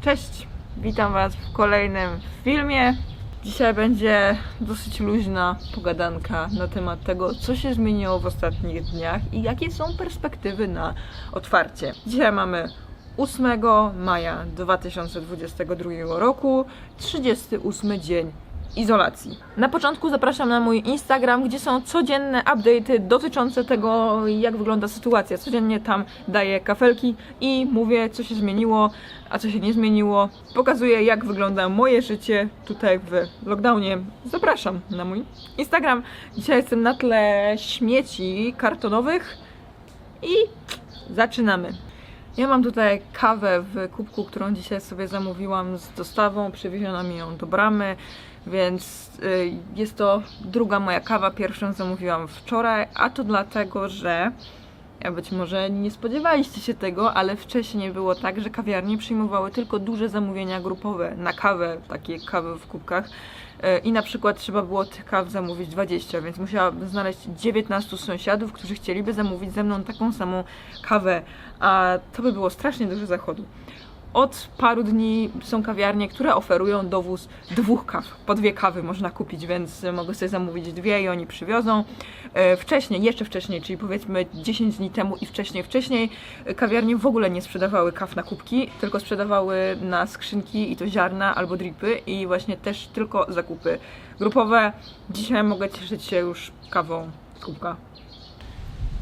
Cześć, witam Was w kolejnym filmie. Dzisiaj będzie dosyć luźna pogadanka na temat tego, co się zmieniło w ostatnich dniach i jakie są perspektywy na otwarcie. Dzisiaj mamy 8 maja 2022 roku, 38 dzień izolacji. Na początku zapraszam na mój Instagram, gdzie są codzienne update'y dotyczące tego, jak wygląda sytuacja. Codziennie tam daję kafelki i mówię, co się zmieniło, a co się nie zmieniło. Pokazuję, jak wygląda moje życie tutaj w lockdownie. Zapraszam na mój Instagram. Dzisiaj jestem na tle śmieci kartonowych i zaczynamy. Ja mam tutaj kawę w kubku, którą dzisiaj sobie zamówiłam z dostawą. Przywieziono mi ją do bramy, więc y, jest to druga moja kawa. Pierwszą zamówiłam wczoraj, a to dlatego, że być może nie spodziewaliście się tego, ale wcześniej było tak, że kawiarnie przyjmowały tylko duże zamówienia grupowe na kawę, takie kawy w kubkach. Y, I na przykład trzeba było tych kaw zamówić 20, więc musiałabym znaleźć 19 sąsiadów, którzy chcieliby zamówić ze mną taką samą kawę, a to by było strasznie dużo zachodu. Od paru dni są kawiarnie, które oferują dowóz dwóch kaw. Po dwie kawy można kupić, więc mogę sobie zamówić dwie i oni przywiozą. E, Wcześniej, jeszcze wcześniej, czyli powiedzmy 10 dni temu i wcześniej, wcześniej, e, kawiarnie w ogóle nie sprzedawały kaw na kubki, tylko sprzedawały na skrzynki i to ziarna albo dripy i właśnie też tylko zakupy grupowe. Dzisiaj mogę cieszyć się już kawą z kubka.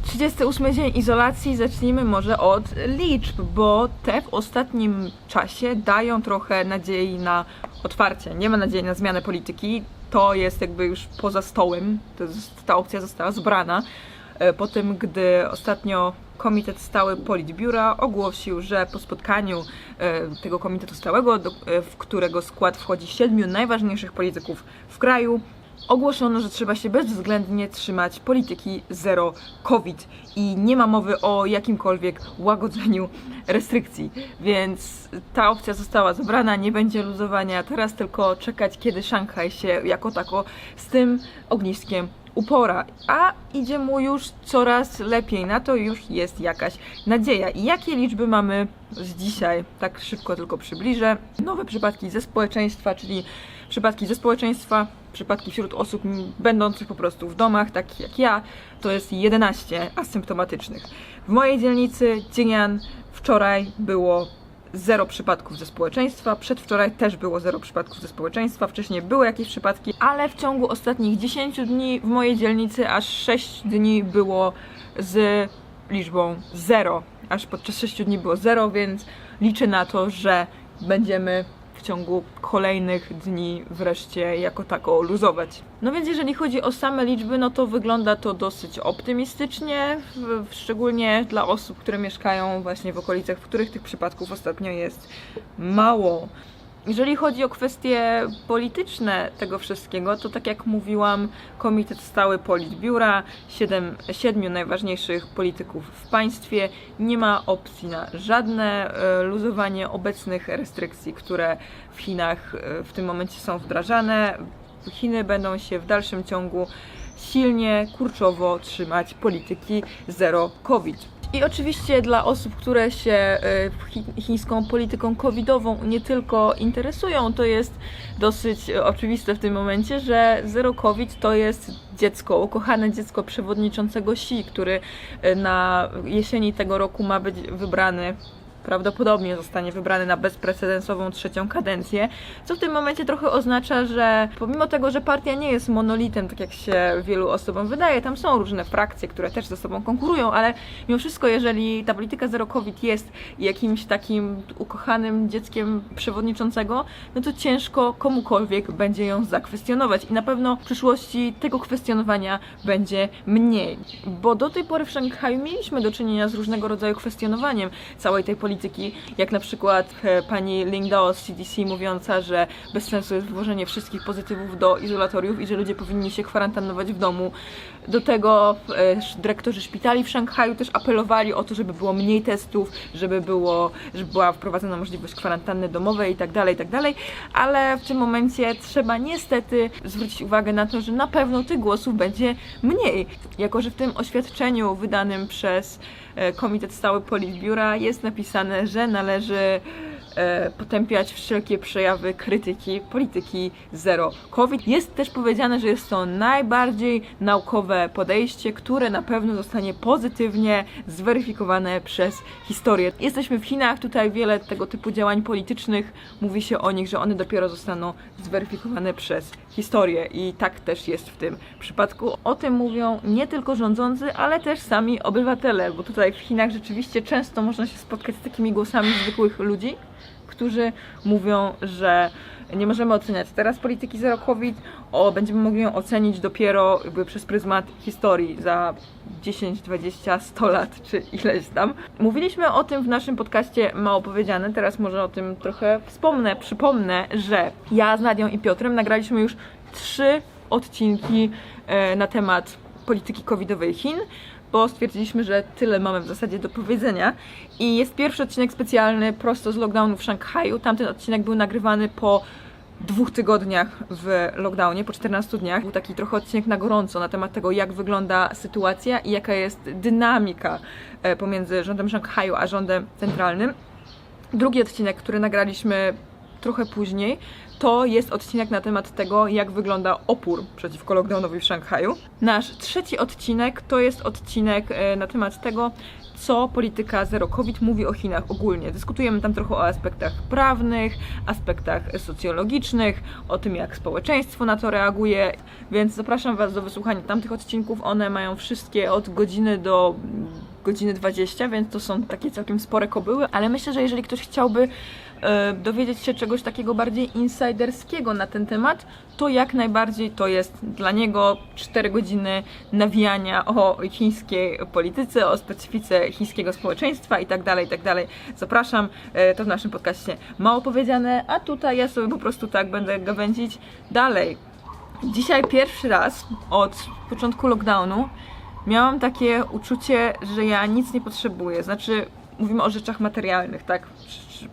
38 dzień izolacji. Zacznijmy może od liczb, bo te w ostatnim czasie dają trochę nadziei na otwarcie. Nie ma nadziei na zmianę polityki. To jest jakby już poza stołem. Ta opcja została zbrana e, po tym, gdy ostatnio Komitet Stały Politbiura ogłosił, że po spotkaniu e, tego Komitetu Stałego, e, w którego skład wchodzi siedmiu najważniejszych polityków w kraju, ogłoszono, że trzeba się bezwzględnie trzymać polityki zero COVID i nie ma mowy o jakimkolwiek łagodzeniu restrykcji, więc ta opcja została zebrana, nie będzie luzowania, teraz tylko czekać, kiedy Szanghaj się jako tako z tym ogniskiem upora, a idzie mu już coraz lepiej, na to już jest jakaś nadzieja. I jakie liczby mamy z dzisiaj? Tak szybko tylko przybliżę. Nowe przypadki ze społeczeństwa, czyli przypadki ze społeczeństwa, przypadki wśród osób będących po prostu w domach, tak jak ja, to jest 11 asymptomatycznych. W mojej dzielnicy Dzienian wczoraj było zero przypadków ze społeczeństwa. Przedwczoraj też było zero przypadków ze społeczeństwa. Wcześniej były jakieś przypadki, ale w ciągu ostatnich 10 dni w mojej dzielnicy aż 6 dni było z liczbą zero. Aż podczas 6 dni było zero, więc liczę na to, że będziemy w ciągu kolejnych dni wreszcie jako tako luzować. No więc jeżeli chodzi o same liczby, no to wygląda to dosyć optymistycznie, szczególnie dla osób, które mieszkają właśnie w okolicach, w których tych przypadków ostatnio jest mało. Jeżeli chodzi o kwestie polityczne tego wszystkiego, to tak jak mówiłam, Komitet Stały Politbiura, siedem, siedmiu najważniejszych polityków w państwie, nie ma opcji na żadne e, luzowanie obecnych restrykcji, które w Chinach e, w tym momencie są wdrażane. Chiny będą się w dalszym ciągu silnie, kurczowo trzymać polityki zero COVID. I oczywiście dla osób, które się e, chi- chińską polityką covidową nie tylko interesują, to jest dosyć e, oczywiste w tym momencie, że zero covid to jest dziecko, ukochane dziecko przewodniczącego Xi, który e, na jesieni tego roku ma być wybrany prawdopodobnie zostanie wybrany na bezprecedensową trzecią kadencję, co w tym momencie trochę oznacza, że pomimo tego, że partia nie jest monolitem, tak jak się wielu osobom wydaje, tam są różne frakcje, które też ze sobą konkurują, ale mimo wszystko, jeżeli ta polityka zero COVID jest jakimś takim ukochanym dzieckiem przewodniczącego, no to ciężko komukolwiek będzie ją zakwestionować i na pewno w przyszłości tego kwestionowania będzie mniej, bo do tej pory w Szanghaju mieliśmy do czynienia z różnego rodzaju kwestionowaniem całej tej polityki, jak na przykład e, pani Ling Dao z CDC mówiąca, że bez sensu jest włożenie wszystkich pozytywów do izolatoriów i że ludzie powinni się kwarantannować w domu. Do tego e, dyrektorzy szpitali w Szanghaju też apelowali o to, żeby było mniej testów, żeby, było, żeby była wprowadzona możliwość kwarantanny domowej i tak dalej, i tak ale w tym momencie trzeba niestety zwrócić uwagę na to, że na pewno tych głosów będzie mniej, jako że w tym oświadczeniu wydanym przez e, Komitet Stały Politbiura jest napisane, że należy potępiać wszelkie przejawy krytyki polityki zero COVID. Jest też powiedziane, że jest to najbardziej naukowe podejście, które na pewno zostanie pozytywnie zweryfikowane przez historię. Jesteśmy w Chinach, tutaj wiele tego typu działań politycznych mówi się o nich, że one dopiero zostaną zweryfikowane przez historię i tak też jest w tym przypadku. O tym mówią nie tylko rządzący, ale też sami obywatele, bo tutaj w Chinach rzeczywiście często można się spotkać z takimi głosami zwykłych ludzi, którzy mówią, że nie możemy oceniać. Teraz polityki zero COVID, o, będziemy mogli ją ocenić dopiero jakby przez pryzmat historii za 10, 20, 100 lat, czy ileś tam. Mówiliśmy o tym w naszym podcaście Mało Powiedziane, teraz może o tym trochę wspomnę, przypomnę, że ja z Nadią i Piotrem nagraliśmy już trzy odcinki e, na temat polityki covidowej Chin, bo stwierdziliśmy, że tyle mamy w zasadzie do powiedzenia. I jest pierwszy odcinek specjalny prosto z lockdownu w Szanghaju. Tamten odcinek był nagrywany po dwóch tygodniach w lockdownie, po 14 dniach. Był taki trochę odcinek na gorąco na temat tego, jak wygląda sytuacja i jaka jest dynamika e, pomiędzy rządem Szanghaju a rządem centralnym. Drugi odcinek, który nagraliśmy trochę później, to jest odcinek na temat tego, jak wygląda opór przeciwko lockdownowi w Szanghaju. Nasz trzeci odcinek to jest odcinek e, na temat tego, co polityka Zero COVID mówi o Chinach ogólnie. Dyskutujemy tam trochę o aspektach prawnych, aspektach socjologicznych, o tym, jak społeczeństwo na to reaguje, więc zapraszam Was do wysłuchania tamtych odcinków. One mają wszystkie od godziny do godziny 20, więc to są takie całkiem spore kobyły, ale myślę, że jeżeli ktoś chciałby dowiedzieć się czegoś takiego bardziej insiderskiego na ten temat, to jak najbardziej to jest dla niego 4 godziny nawijania o chińskiej polityce, o specyfice chińskiego społeczeństwa i tak dalej, i tak. Zapraszam, e, to w naszym podcaście mało powiedziane, a tutaj ja sobie po prostu tak będę gawędzić dalej. Dzisiaj pierwszy raz od początku lockdownu miałam takie uczucie, że ja nic nie potrzebuję. Znaczy, mówimy o rzeczach materialnych, tak?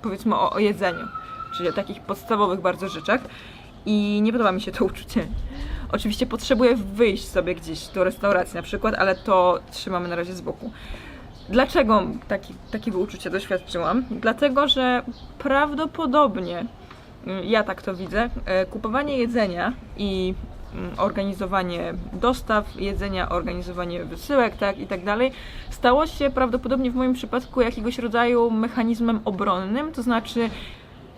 Powiedzmy o, o jedzeniu, czyli o takich podstawowych bardzo rzeczach. I nie podoba mi się to uczucie. Oczywiście potrzebuję wyjść sobie gdzieś do restauracji na przykład, ale to trzymamy na razie z boku. Dlaczego taki, takiego uczucia doświadczyłam? Dlatego, że prawdopodobnie mm, ja tak to widzę, e, kupowanie jedzenia i organizowanie dostaw jedzenia, organizowanie wysyłek, tak i tak dalej, stało się prawdopodobnie w moim przypadku jakiegoś rodzaju mechanizmem obronnym, to znaczy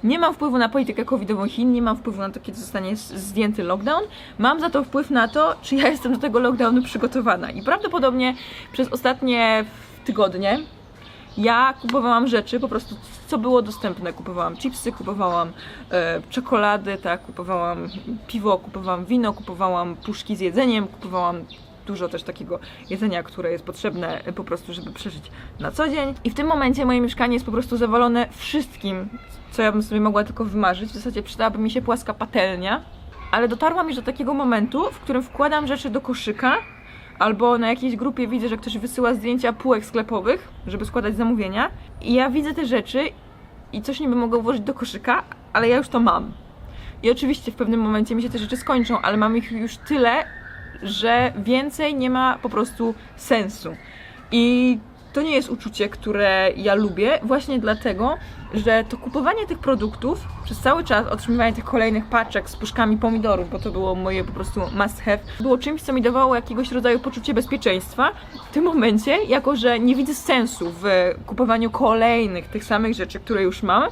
nie mam wpływu na politykę covidową Chin, nie mam wpływu na to, kiedy zostanie zdjęty lockdown. Mam za to wpływ na to, czy ja jestem do tego lockdownu przygotowana. I prawdopodobnie przez ostatnie tygodnie ja kupowałam rzeczy, po prostu co było dostępne. Kupowałam chipsy, kupowałam e, czekolady, tak, kupowałam piwo, kupowałam wino, kupowałam puszki z jedzeniem, kupowałam dużo też takiego jedzenia, które jest potrzebne e, po prostu, żeby przeżyć na co dzień. I w tym momencie moje mieszkanie jest po prostu zawalone wszystkim, co ja bym sobie mogła tylko wymarzyć. W zasadzie przydałaby mi się płaska patelnia, ale dotarłam już do takiego momentu, w którym wkładam rzeczy do koszyka, albo na jakiejś grupie widzę, że ktoś wysyła zdjęcia półek sklepowych, żeby składać zamówienia i ja widzę te rzeczy i coś niby mogę włożyć do koszyka, ale ja już to mam. I oczywiście w pewnym momencie mi się te rzeczy skończą, ale mam ich już tyle, że więcej nie ma po prostu sensu. I to nie jest uczucie, które ja lubię, właśnie dlatego, że to kupowanie tych produktów przez cały czas, otrzymywanie tych kolejnych paczek z puszkami pomidorów, bo to było moje po prostu must have, było czymś, co mi dawało jakiegoś rodzaju poczucie bezpieczeństwa. W tym momencie, jako że nie widzę sensu w kupowaniu kolejnych tych samych rzeczy, które już mam,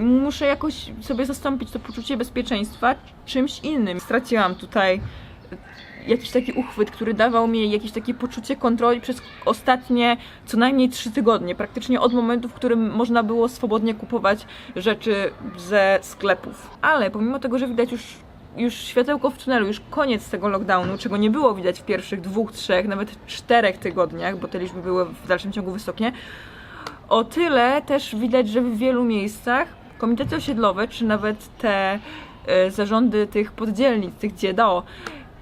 muszę jakoś sobie zastąpić to poczucie bezpieczeństwa czymś innym. Straciłam tutaj jakiś taki uchwyt, który dawał mi jakieś takie poczucie kontroli przez ostatnie co najmniej trzy tygodnie, praktycznie od momentu, w którym można było swobodnie kupować rzeczy ze sklepów. Ale pomimo tego, że widać już już światełko w tunelu, już koniec tego lockdownu, czego nie było widać w pierwszych dwóch, trzech, nawet czterech tygodniach, bo te liczby były w dalszym ciągu wysokie, o tyle też widać, że w wielu miejscach komitety osiedlowe, czy nawet te e, zarządy tych poddzielnic, tych GDO,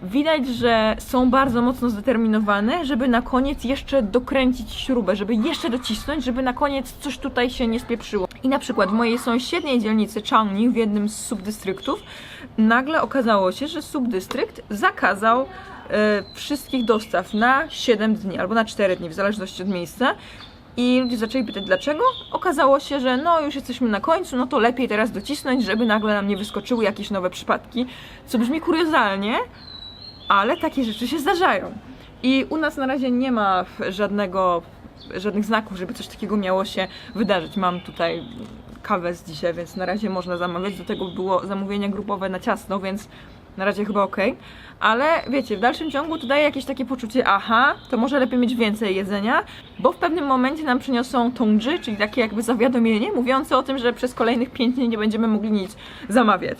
widać, że są bardzo mocno zdeterminowane, żeby na koniec jeszcze dokręcić śrubę, żeby jeszcze docisnąć, żeby na koniec coś tutaj się nie spieprzyło. I na przykład w mojej sąsiedniej dzielnicy Changning, w jednym z subdystryktów, nagle okazało się, że subdystrykt zakazał e, wszystkich dostaw na 7 dni albo na 4 dni, w zależności od miejsca. I ludzie zaczęli pytać dlaczego. Okazało się, że no już jesteśmy na końcu, no to lepiej teraz docisnąć, żeby nagle nam nie wyskoczyły jakieś nowe przypadki. Co brzmi kuriozalnie, ale takie rzeczy się zdarzają. I u nas na razie nie ma żadnego, żadnych znaków, żeby coś takiego miało się wydarzyć. Mam tutaj kawę z dzisiaj, więc na razie można zamawiać. Do tego było zamówienie grupowe na ciasno, więc na razie chyba ok. Ale wiecie, w dalszym ciągu to daje jakieś takie poczucie, aha, to może lepiej mieć więcej jedzenia, bo w pewnym momencie nam przyniosą tongży, czyli takie jakby zawiadomienie mówiące o tym, że przez kolejnych 5 dni nie będziemy mogli nic zamawiać.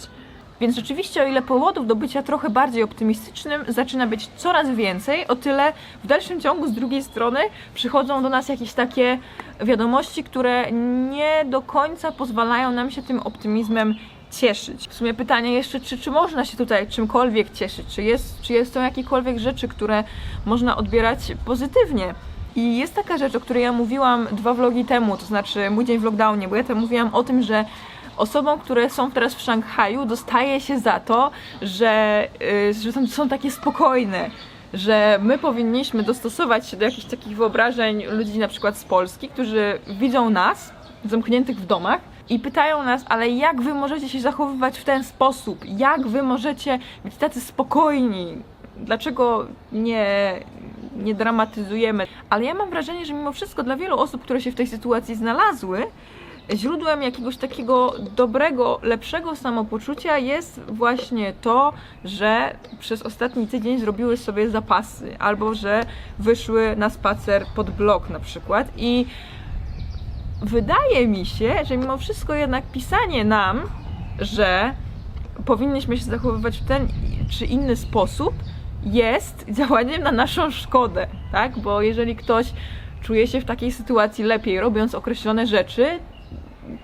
Więc rzeczywiście, o ile powodów do bycia trochę bardziej optymistycznym zaczyna być coraz więcej, o tyle w dalszym ciągu z drugiej strony przychodzą do nas jakieś takie wiadomości, które nie do końca pozwalają nam się tym optymizmem cieszyć. W sumie pytanie jeszcze, czy, czy można się tutaj czymkolwiek cieszyć? Czy, jest, czy jest to jakiekolwiek rzeczy, które można odbierać pozytywnie? I jest taka rzecz, o której ja mówiłam dwa vlogi temu, to znaczy mój dzień w lockdownie, bo ja tam mówiłam o tym, że osobom, które są teraz w Szanghaju, dostaje się za to, że, yy, że tam są takie spokojne, że my powinniśmy dostosować się do jakichś takich wyobrażeń ludzi na przykład z Polski, którzy widzą nas zamkniętych w domach i pytają nas, ale jak wy możecie się zachowywać w ten sposób? Jak wy możecie być tacy spokojni? Dlaczego nie, nie dramatyzujemy? Ale ja mam wrażenie, że mimo wszystko dla wielu osób, które się w tej sytuacji znalazły, źródłem jakiegoś takiego dobrego, lepszego samopoczucia jest właśnie to, że przez ostatni tydzień zrobiły sobie zapasy, albo że wyszły na spacer pod blok na przykład i wydaje mi się, że mimo wszystko jednak pisanie nam, że powinniśmy się zachowywać w ten czy inny sposób, jest działaniem na naszą szkodę, tak? Bo jeżeli ktoś czuje się w takiej sytuacji lepiej, robiąc określone rzeczy,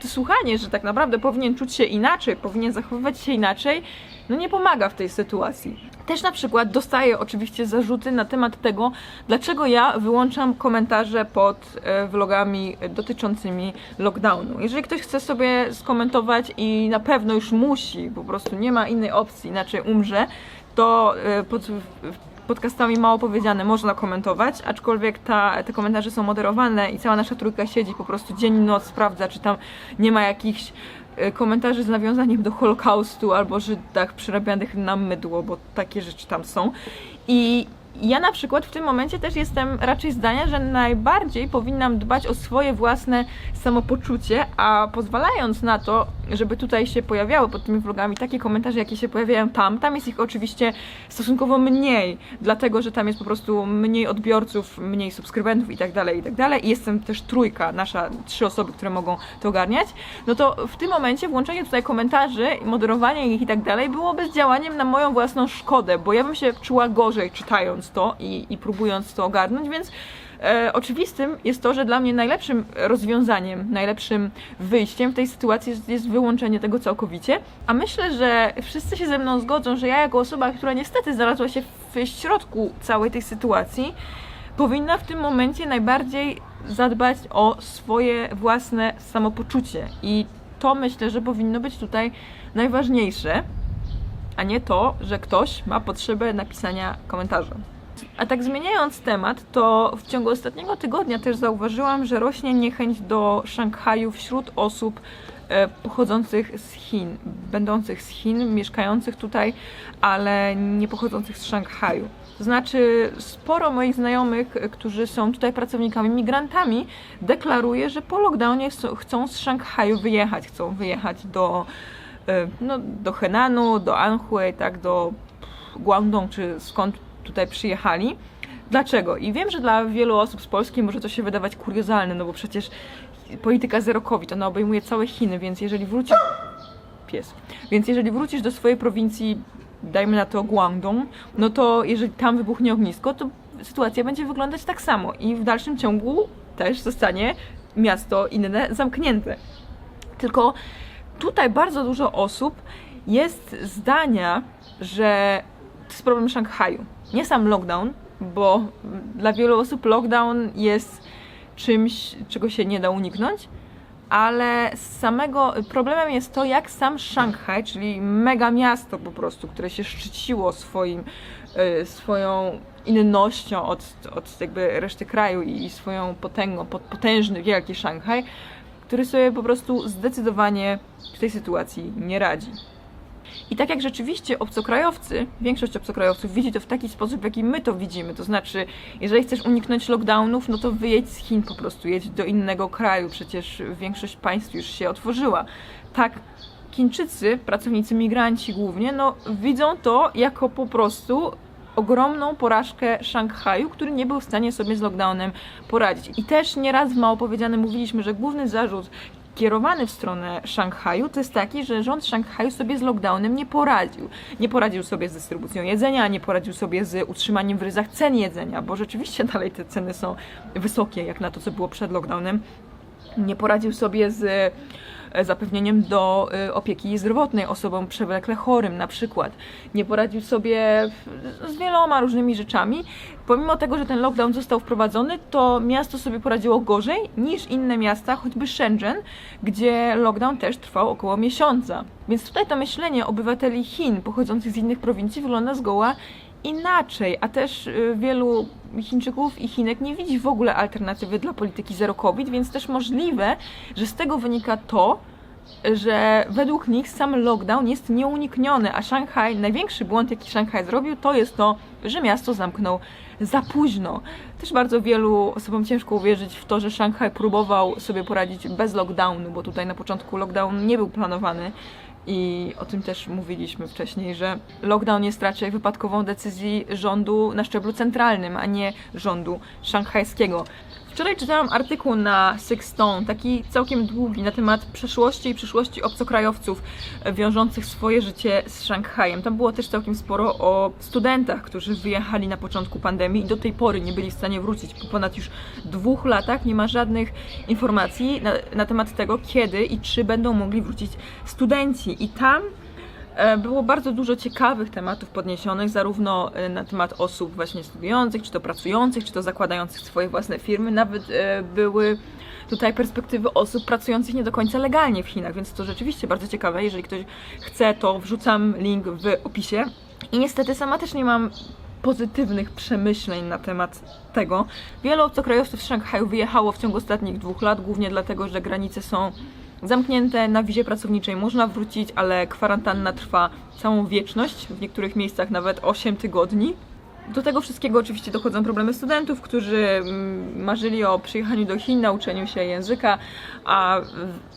słuchanie, że tak naprawdę powinien czuć się inaczej, powinien zachowywać się inaczej, no nie pomaga w tej sytuacji. Też na przykład dostaję oczywiście zarzuty na temat tego, dlaczego ja wyłączam komentarze pod e, vlogami dotyczącymi lockdownu. Jeżeli ktoś chce sobie skomentować i na pewno już musi, po prostu nie ma innej opcji, inaczej umrze, to e, pod podcastami mało powiedziane można komentować, aczkolwiek ta, te komentarze są moderowane i cała nasza trójka siedzi po prostu dzień i noc, sprawdza, czy tam nie ma jakichś e, komentarzy z nawiązaniem do Holokaustu albo Żydach przerabianych na mydło, bo takie rzeczy tam są. I ja na przykład w tym momencie też jestem raczej zdania, że najbardziej powinnam dbać o swoje własne samopoczucie, a pozwalając na to, żeby tutaj się pojawiały pod tymi vlogami takie komentarze, jakie się pojawiają tam, tam jest ich oczywiście stosunkowo mniej, dlatego, że tam jest po prostu mniej odbiorców, mniej subskrybentów i tak dalej, i tak dalej. I jestem też trójka, nasza, trzy osoby, które mogą to ogarniać. No to w tym momencie włączenie tutaj komentarzy, moderowanie ich i tak dalej byłoby działaniem na moją własną szkodę, bo ja bym się czuła gorzej czytając to i, i próbując to ogarnąć, więc e, oczywistym jest to, że dla mnie najlepszym rozwiązaniem, najlepszym wyjściem w tej sytuacji jest, jest wyłączenie tego całkowicie. A myślę, że wszyscy się ze mną zgodzą, że ja jako osoba, która niestety znalazła się w środku całej tej sytuacji, powinna w tym momencie najbardziej zadbać o swoje własne samopoczucie. I to myślę, że powinno być tutaj najważniejsze, a nie to, że ktoś ma potrzebę napisania komentarza. A tak zmieniając temat, to w ciągu ostatniego tygodnia też zauważyłam, że rośnie niechęć do Szanghaju wśród osób e, pochodzących z Chin, będących z Chin, mieszkających tutaj, ale nie pochodzących z Szanghaju. To znaczy, sporo moich znajomych, e, którzy są tutaj pracownikami, migrantami, deklaruje, że po lockdownie chcą- z Szanghaju wyjechać, chcą wyjechać do, e, no, do Henanu, do Anhui, tak, do Guangdong, czy skąd tutaj przyjechali. Dlaczego? I wiem, że dla wielu osób z Polski może to się wydawać kuriozalne, no bo przecież polityka zero COVID, ona obejmuje całe Chiny, więc jeżeli wrócisz... Pies. Więc jeżeli wrócisz do swojej prowincji, dajmy na to Guangdong, no to jeżeli tam wybuchnie ognisko, to sytuacja będzie wyglądać tak samo i w dalszym ciągu też zostanie miasto inne zamknięte. Tylko tutaj bardzo dużo osób jest zdania, że to jest problem Szanghaju. Nie sam lockdown, bo dla wielu osób lockdown jest czymś, czego się nie da uniknąć, ale samego problemem jest to, jak sam Szanghaj, czyli mega miasto po prostu, które się szczyciło swoim, y, swoją innością od, od jakby reszty kraju i swoją potęgą, pot- potężny, wielki Szanghaj, który sobie po prostu zdecydowanie w tej sytuacji nie radzi. I tak jak rzeczywiście obcokrajowcy, większość obcokrajowców widzi to w taki sposób, w jaki my to widzimy, to znaczy, jeżeli chcesz uniknąć lockdownów, no to wyjedź z Chin po prostu, jedź do innego kraju, przecież większość państw już się otworzyła. Tak, Chińczycy, pracownicy migranci głównie, no widzą to jako po prostu ogromną porażkę Szanghaju, który nie był w stanie sobie z lockdownem poradzić. I też nieraz w mało powiedziane mówiliśmy, że główny zarzut kierowany w stronę Szanghaju to jest taki, że rząd Szanghaju sobie z lockdownem nie poradził. Nie poradził sobie z dystrybucją jedzenia, nie poradził sobie z utrzymaniem w ryzach cen jedzenia, bo rzeczywiście dalej te ceny są wysokie, jak na to, co było przed lockdownem. Nie poradził sobie z zapewnieniem do e, opieki zdrowotnej osobom przewlekle chorym na przykład. Nie poradził sobie z wieloma różnymi rzeczami. Pomimo tego, że ten lockdown został wprowadzony, to miasto sobie poradziło gorzej niż inne miasta, choćby Shenzhen, gdzie lockdown też trwał około miesiąca. Więc tutaj to myślenie obywateli Chin pochodzących z innych prowincji wygląda zgoła inaczej, a też y, wielu Chińczyków i Chinek nie widzi w ogóle alternatywy dla polityki zero COVID, więc też możliwe, że z tego wynika to, że według nich sam lockdown jest nieunikniony, a Szanghaj, największy błąd jaki Szanghaj zrobił, to jest to, że miasto zamknął za późno. Też bardzo wielu osobom ciężko uwierzyć w to, że Szanghaj próbował sobie poradzić bez lockdownu, bo tutaj na początku lockdown nie był planowany. I o tym też mówiliśmy wcześniej, że lockdown jest raczej wypadkową decyzji rządu na szczeblu centralnym, a nie rządu szanghajskiego. Wczoraj czytałam artykuł na Six Stone, taki całkiem długi, na temat przeszłości i przyszłości obcokrajowców wiążących swoje życie z Szanghajem. Tam było też całkiem sporo o studentach, którzy wyjechali na początku pandemii i do tej pory nie byli w stanie wrócić. Po ponad już dwóch latach nie ma żadnych informacji na, na temat tego, kiedy i czy będą mogli wrócić studenci. I tam Było bardzo dużo ciekawych tematów podniesionych, zarówno e, na temat osób właśnie studiujących, czy to pracujących, czy to zakładających swoje własne firmy. Nawet e, były tutaj perspektywy osób pracujących nie do końca legalnie w Chinach, więc to rzeczywiście bardzo ciekawe. Jeżeli ktoś chce, to wrzucam link w opisie. I niestety sama też nie mam pozytywnych przemyśleń na temat tego. Wielu obcokrajowców z Szanghaju wyjechało w ciągu ostatnich dwóch lat, głównie dlatego, że granice są zamknięte na wizie pracowniczej można wrócić, ale kwarantanna trwa całą wieczność, w niektórych miejscach nawet 8 tygodni. Do tego wszystkiego oczywiście dochodzą problemy studentów, którzy mm, marzyli o przyjechaniu do Chin, nauczeniu się języka, a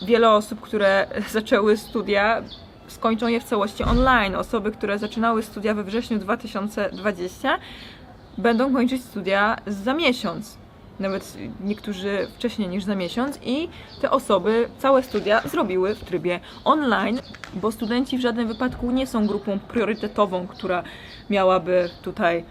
wiele osób, które zaczęły studia, skończą je w całości online. Osoby, które zaczynały studia we wrześniu 2020, będą kończyć studia za miesiąc. Nawet niektórzy wcześniej niż za miesiąc, i te osoby całe studia zrobiły w trybie online, bo studenci w żadnym wypadku nie są grupą priorytetową, która miałaby tutaj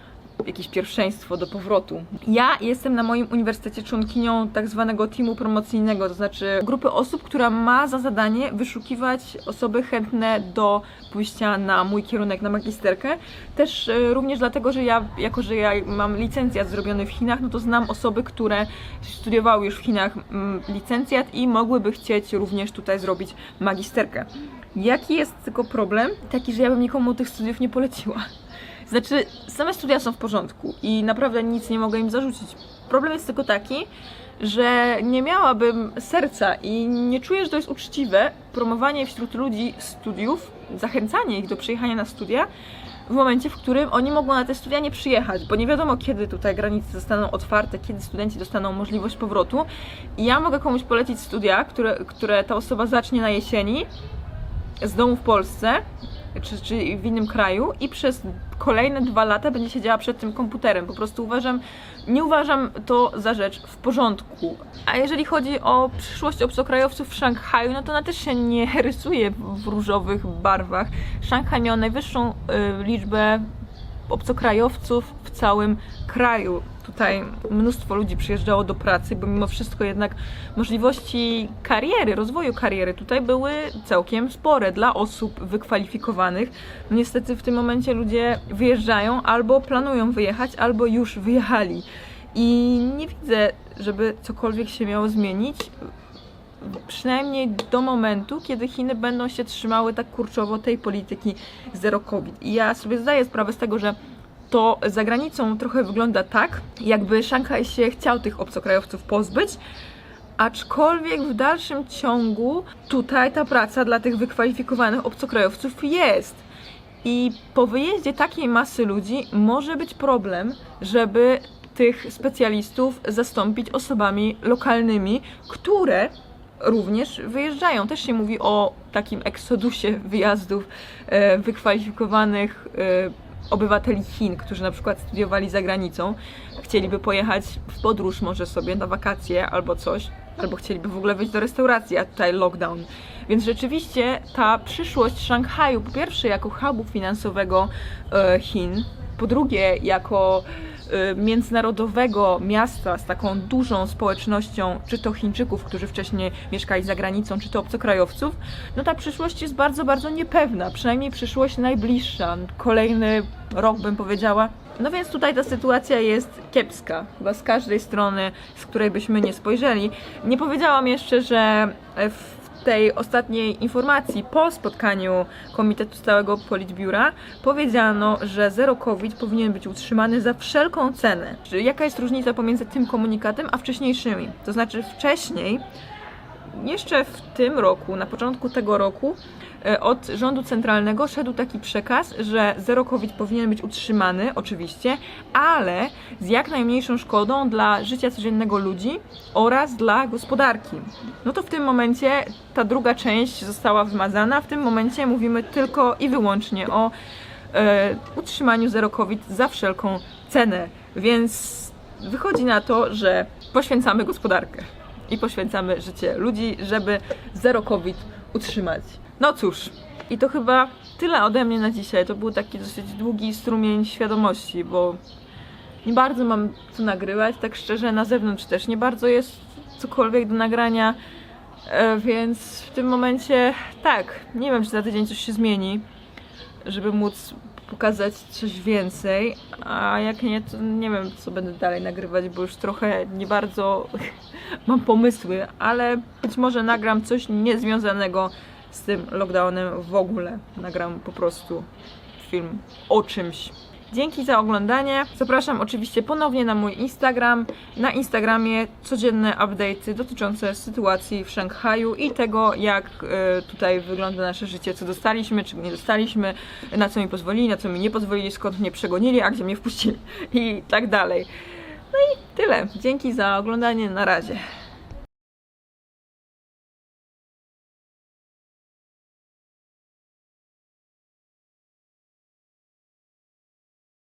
jakieś pierwszeństwo do powrotu. Ja jestem na moim uniwersytecie członkinią tak zwanego teamu promocyjnego, to znaczy grupy osób, która ma za zadanie wyszukiwać osoby chętne do pójścia na mój kierunek na magisterkę. Też e, również dlatego, że ja, jako że ja mam licencjat zrobiony w Chinach, no to znam osoby, które studiowały już w Chinach mm, licencjat i mogłyby chcieć również tutaj zrobić magisterkę. Jaki jest tylko problem? Taki, że ja bym nikomu tych studiów nie poleciła. Znaczy, same studia są w porządku i naprawdę nic nie mogę im zarzucić. Problem jest tylko taki, że nie miałabym serca i nie czuję, że to jest uczciwe promowanie wśród ludzi studiów, zachęcanie ich do przyjechania na studia w momencie, w którym oni mogą na te studia nie przyjechać, bo nie wiadomo kiedy tutaj granice zostaną otwarte, kiedy studenci dostaną możliwość powrotu. I ja mogę komuś polecić studia, które, które ta osoba zacznie na jesieni z domu w Polsce czy, czy w innym kraju i przez kolejne dwa lata będzie siedziała przed tym komputerem. Po prostu uważam, nie uważam to za rzecz w porządku. A jeżeli chodzi o przyszłość obcokrajowców w Szanghaju, no to ona też się nie rysuje w różowych barwach. Szanghaj miał najwyższą y, liczbę obcokrajowców w całym kraju. Tutaj mnóstwo ludzi przyjeżdżało do pracy, bo mimo wszystko jednak możliwości kariery, rozwoju kariery tutaj były całkiem spore dla osób wykwalifikowanych. No niestety w tym momencie ludzie wyjeżdżają albo planują wyjechać, albo już wyjechali. I nie widzę, żeby cokolwiek się miało zmienić przynajmniej do momentu, kiedy Chiny będą się trzymały tak kurczowo tej polityki zero COVID. I ja sobie zdaję sprawę z tego, że to za granicą trochę wygląda tak, jakby Szanghaj się chciał tych obcokrajowców pozbyć, aczkolwiek w dalszym ciągu tutaj ta praca dla tych wykwalifikowanych obcokrajowców jest. I po wyjeździe takiej masy ludzi może być problem, żeby tych specjalistów zastąpić osobami lokalnymi, które również wyjeżdżają. Też się mówi o takim eksodusie wyjazdów e, wykwalifikowanych e, obywateli Chin, którzy na przykład studiowali za granicą, chcieliby pojechać w podróż może sobie na wakacje albo coś, albo chcieliby w ogóle wyjść do restauracji, a tutaj lockdown. Więc rzeczywiście ta przyszłość Szanghaju, po pierwsze jako hubu finansowego e, Chin, po drugie jako międzynarodowego miasta z taką dużą społecznością, czy to Chińczyków, którzy wcześniej mieszkali za granicą, czy to obcokrajowców, no ta przyszłość jest bardzo, bardzo niepewna, przynajmniej przyszłość najbliższa, kolejny rok bym powiedziała. No więc tutaj ta sytuacja jest kiepska, chyba z każdej strony, z której byśmy nie spojrzeli. Nie powiedziałam jeszcze, że w tej ostatniej informacji po spotkaniu Komitetu Stałego Politbiura powiedziano, że zero COVID powinien być utrzymany za wszelką cenę. Jaka jest różnica pomiędzy tym komunikatem a wcześniejszymi? To znaczy wcześniej jeszcze w tym roku, na początku tego roku, od rządu centralnego szedł taki przekaz, że zero COVID powinien być utrzymany, oczywiście, ale z jak najmniejszą szkodą dla życia codziennego ludzi oraz dla gospodarki. No to w tym momencie ta druga część została wymazana. W tym momencie mówimy tylko i wyłącznie o e, utrzymaniu zero COVID za wszelką cenę. Więc wychodzi na to, że poświęcamy gospodarkę i poświęcamy życie ludzi, żeby zero COVID utrzymać. No cóż, i to chyba tyle ode mnie na dzisiaj. To był taki dosyć długi strumień świadomości, bo nie bardzo mam co nagrywać, tak szczerze, na zewnątrz też nie bardzo jest cokolwiek do nagrania, e, więc w tym momencie tak, nie wiem, czy za tydzień coś się zmieni, żeby móc pokazać coś więcej, a jak nie, to nie wiem, co będę dalej nagrywać, bo już trochę nie bardzo mam pomysły, ale być może nagram coś niezwiązanego z tym lockdownem w ogóle. Nagram po prostu film o czymś. Dzięki za oglądanie. Zapraszam oczywiście ponownie na mój Instagram. Na Instagramie codzienne update'y dotyczące sytuacji w Szanghaju i tego, jak e, tutaj wygląda nasze życie, co dostaliśmy, czego nie dostaliśmy, na co mi pozwolili, na co mi nie pozwolili, skąd mnie przegonili, a gdzie mnie wpuścili i tak dalej. No i tyle. Dzięki za oglądanie. Na razie.